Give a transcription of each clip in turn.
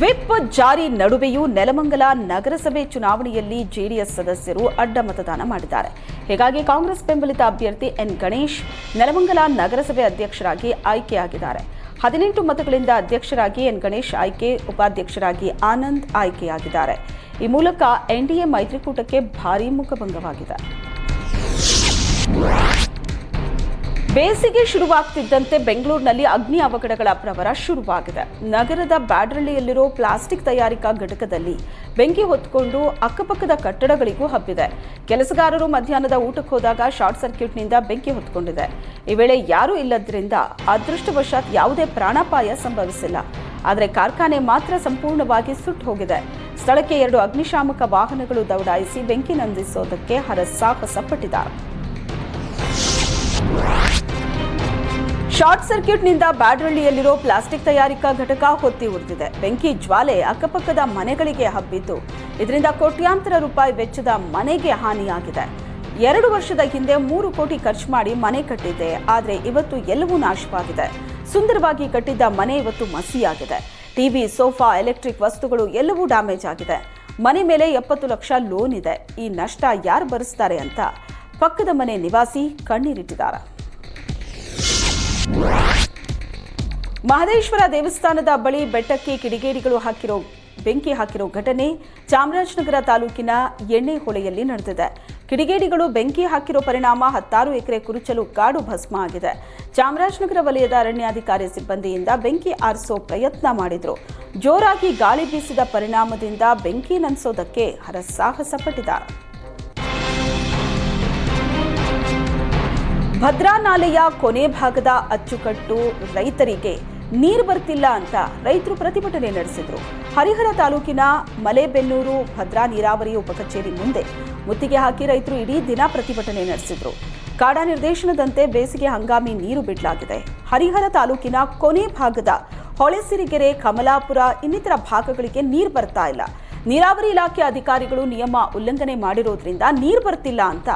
Whip ಜಾರಿ ನಡುವೆಯೂ ನೆಲಮಂಗಲ ನಗರಸಭೆ ಚುನಾವಣೆಯಲ್ಲಿ ಜೆಡಿಎಸ್ ಸದಸ್ಯರು ಅಡ್ಡ ಮತದಾನ ಮಾಡಿದ್ದಾರೆ. ಹೀಗಾಗಿ ಕಾಂಗ್ರೆಸ್ ಬೆಂಬಲಿತ ಅಭ್ಯರ್ಥಿ ಎನ್ ಗಣೇಶ್ ನೆಲಮಂಗಲ ನಗರಸಭೆ ಅಧ್ಯಕ್ಷರಾಗಿ ಆಯ್ಕೆಯಾಗಿದ್ದಾರೆ ಹದಿನೆಂಟು ಮತಗಳಿಂದ ಅಧ್ಯಕ್ಷರಾಗಿ ಎನ್ ಗಣೇಶ್ ಆಯ್ಕೆ, ಉಪಾಧ್ಯಕ್ಷರಾಗಿ ಆನಂದ್ ಆಯ್ಕೆಯಾಗಿದ್ದಾರೆ. ಈ ಮೂಲಕ ಎನ್ಡಿಎ ಮೈತ್ರಿಕೂಟಕ್ಕೆ ಭಾರೀ ಮುಖಭಂಗವಾಗಿದೆ. ಬೇಸಿಗೆ ಶುರುವಾಗ್ತಿದ್ದಂತೆ ಬೆಂಗಳೂರಿನಲ್ಲಿ ಅಗ್ನಿ ಅವಘಡಗಳ ಪ್ರವರ ಶುರುವಾಗಿದೆ. ನಗರದ ಬ್ಯಾಡ್ರಳ್ಳಿಯಲ್ಲಿರೋ ಪ್ಲಾಸ್ಟಿಕ್ ತಯಾರಿಕಾ ಘಟಕದಲ್ಲಿ ಬೆಂಕಿ ಹೊತ್ಕೊಂಡು ಅಕ್ಕಪಕ್ಕದ ಕಟ್ಟಡಗಳಿಗೂ ಹಬ್ಬಿದೆ. ಕೆಲಸಗಾರರು ಮಧ್ಯಾಹ್ನದ ಊಟಕ್ಕೆ ಹೋದಾಗ ಶಾರ್ಟ್ ಸರ್ಕ್ಯೂಟ್ನಿಂದ ಬೆಂಕಿ ಹೊತ್ಕೊಂಡಿದೆ. ಈ ವೇಳೆ ಯಾರೂ ಇಲ್ಲದ್ರಿಂದ ಅದೃಷ್ಟವಶಾತ್ ಯಾವುದೇ ಪ್ರಾಣಾಪಾಯ ಸಂಭವಿಸಿಲ್ಲ. ಆದರೆ ಕಾರ್ಖಾನೆ ಮಾತ್ರ ಸಂಪೂರ್ಣವಾಗಿ ಸುಟ್ಟು ಹೋಗಿದೆ. ಸ್ಥಳಕ್ಕೆ ಎರಡು ಅಗ್ನಿಶಾಮಕ ವಾಹನಗಳು ದೌಡಾಯಿಸಿ ಬೆಂಕಿ ನಂದಿಸೋದಕ್ಕೆ ಹರಸಾಹಸ ಪಟ್ಟಿದ್ದಾರೆ. ಶಾರ್ಟ್ ಸರ್ಕ್ಯೂಟ್ನಿಂದ ಬ್ಯಾಡ್ರಳ್ಳಿಯಲ್ಲಿರೋ ಪ್ಲಾಸ್ಟಿಕ್ ತಯಾರಿಕಾ ಘಟಕ ಹೊತ್ತಿ ಉರಿದಿದೆ. ಬೆಂಕಿ ಜ್ವಾಲೆ ಅಕ್ಕಪಕ್ಕದ ಮನೆಗಳಿಗೆ ಹಬ್ಬಿದ್ದು, ಇದರಿಂದ ಕೋಟ್ಯಾಂತರ ರೂಪಾಯಿ ವೆಚ್ಚದ ಮನೆಗೆ ಹಾನಿಯಾಗಿದೆ. ಎರಡು ವರ್ಷದ ಹಿಂದೆ ಮೂರು ಕೋಟಿ ಖರ್ಚು ಮಾಡಿ ಮನೆ ಕಟ್ಟಿದ್ದೆ, ಆದರೆ ಇವತ್ತು ಎಲ್ಲವೂ ನಾಶವಾಗಿದೆ. ಸುಂದರವಾಗಿ ಕಟ್ಟಿದ್ದ ಮನೆ ಇವತ್ತು ಮಸಿಯಾಗಿದೆ. ಟಿವಿ, ಸೋಫಾ, ಎಲೆಕ್ಟ್ರಿಕ್ ವಸ್ತುಗಳು ಎಲ್ಲವೂ ಡ್ಯಾಮೇಜ್ ಆಗಿದೆ. ಮನೆ ಮೇಲೆ ಎಪ್ಪತ್ತು ಲಕ್ಷ ಲೋನ್ ಇದೆ. ಈ ನಷ್ಟ ಯಾರು ಭರಿಸ್ತಾರೆ ಅಂತ ಪಕ್ಕದ ಮನೆ ನಿವಾಸಿ ಕಣ್ಣೀರಿಟ್ಟಿದ್ದಾರೆ. ಮಹದೇಶ್ವರ ದೇವಸ್ಥಾನದ ಬಳಿ ಬೆಟ್ಟಕ್ಕೆ ಕಿಡಿಗೇಡಿಗಳು ಹಾಕಿರೋ, ಬೆಂಕಿ ಹಾಕಿರೋ ಘಟನೆ ಚಾಮರಾಜನಗರ ತಾಲೂಕಿನ ಎಣ್ಣೆ ಹೊಳೆಯಲ್ಲಿ ನಡೆದಿದೆ. ಕಿಡಿಗೇಡಿಗಳು ಬೆಂಕಿ ಹಾಕಿರೋ ಪರಿಣಾಮ ಹತ್ತಾರು ಎಕರೆ ಕುರುಚಲು ಕಾಡು ಭಸ್ಮ ಆಗಿದೆ. ಚಾಮರಾಜನಗರ ವಲಯದ ಅರಣ್ಯಾಧಿಕಾರಿ ಸಿಬ್ಬಂದಿಯಿಂದ ಬೆಂಕಿ ಆರಿಸೋ ಪ್ರಯತ್ನ ಮಾಡಿದ್ರು. ಜೋರಾಗಿ ಗಾಳಿ ಬೀಸಿದ ಪರಿಣಾಮದಿಂದ ಬೆಂಕಿ ನಂದಿಸೋದಕ್ಕೆ ಹರಸಾಹಸ ಪಟ್ಟಿದ್ದಾರೆ ಭದ್ರಾ ನಾಲೆಯ ಕೊನೆ ಭಾಗದ ಅಚ್ಚುಕಟ್ಟು ರೈತರಿಗೆ ನೀರು ಬರ್ತಿಲ್ಲ ಅಂತ ರೈತರು ಪ್ರತಿಭಟನೆ ನಡೆಸಿದ್ರು. ಹರಿಹರ ತಾಲೂಕಿನ ಮಲೆಬೆನ್ನೂರು ಭದ್ರಾ ನೀರಾವರಿ ಉಪಕಚೇರಿ ಮುಂದೆ ಮುತ್ತಿಗೆ ಹಾಕಿ ರೈತರು ಇಡೀ ದಿನ ಪ್ರತಿಭಟನೆ ನಡೆಸಿದ್ರು. ಕಾಡಾ ನಿರ್ದೇಶನದಂತೆ ಬೇಸಿಗೆ ಹಂಗಾಮಿ ನೀರು ಬಿಡಲಾಗಿದೆ. ಹರಿಹರ ತಾಲೂಕಿನ ಕೊನೆ ಭಾಗದ ಹೊಳೆಸಿರಿಗೆರೆ, ಕಮಲಾಪುರ ಇನ್ನಿತರ ಭಾಗಗಳಿಗೆ ನೀರು ಬರ್ತಾ ಇಲ್ಲ. ನೀರಾವರಿ ಇಲಾಖೆ ಅಧಿಕಾರಿಗಳು ನಿಯಮ ಉಲ್ಲಂಘನೆ ಮಾಡಿರೋದ್ರಿಂದ ನೀರು ಬರ್ತಿಲ್ಲ ಅಂತ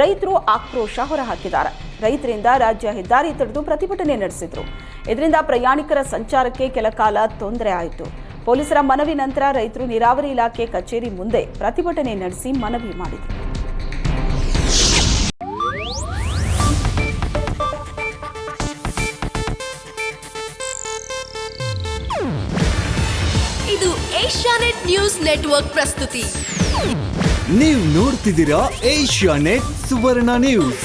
ರೈತರು ಆಕ್ರೋಶ ಹೊರಹಾಕಿದ್ದಾರೆ. ರೈತರಿಂದ ರಾಜ್ಯ ಹೆದ್ದಾರಿ ತಡೆದು ಪ್ರತಿಭಟನೆ ನಡೆಸಿದ್ರು. ಇದರಿಂದ ಪ್ರಯಾಣಿಕರ ಸಂಚಾರಕ್ಕೆ ಕೆಲ ಕಾಲ ತೊಂದರೆ ಆಯಿತು. ಪೊಲೀಸರ ಮನವಿ ನಂತರ ರೈತರು ನೀರಾವರಿ ಇಲಾಖೆ ಕಚೇರಿ ಮುಂದೆ ಪ್ರತಿಭಟನೆ ನಡೆಸಿ ಮನವಿ ಮಾಡಿದರು. ಇದು ಏಷ್ಯಾನೆಟ್ ನ್ಯೂಸ್ ನೆಟ್ವರ್ಕ್ ಪ್ರಸ್ತುತಿ. ನೀವು ನೋಡ್ತಿದ್ದೀರಾ ಏಷ್ಯಾ ನೆಟ್ ಸುವರ್ಣ ನ್ಯೂಸ್.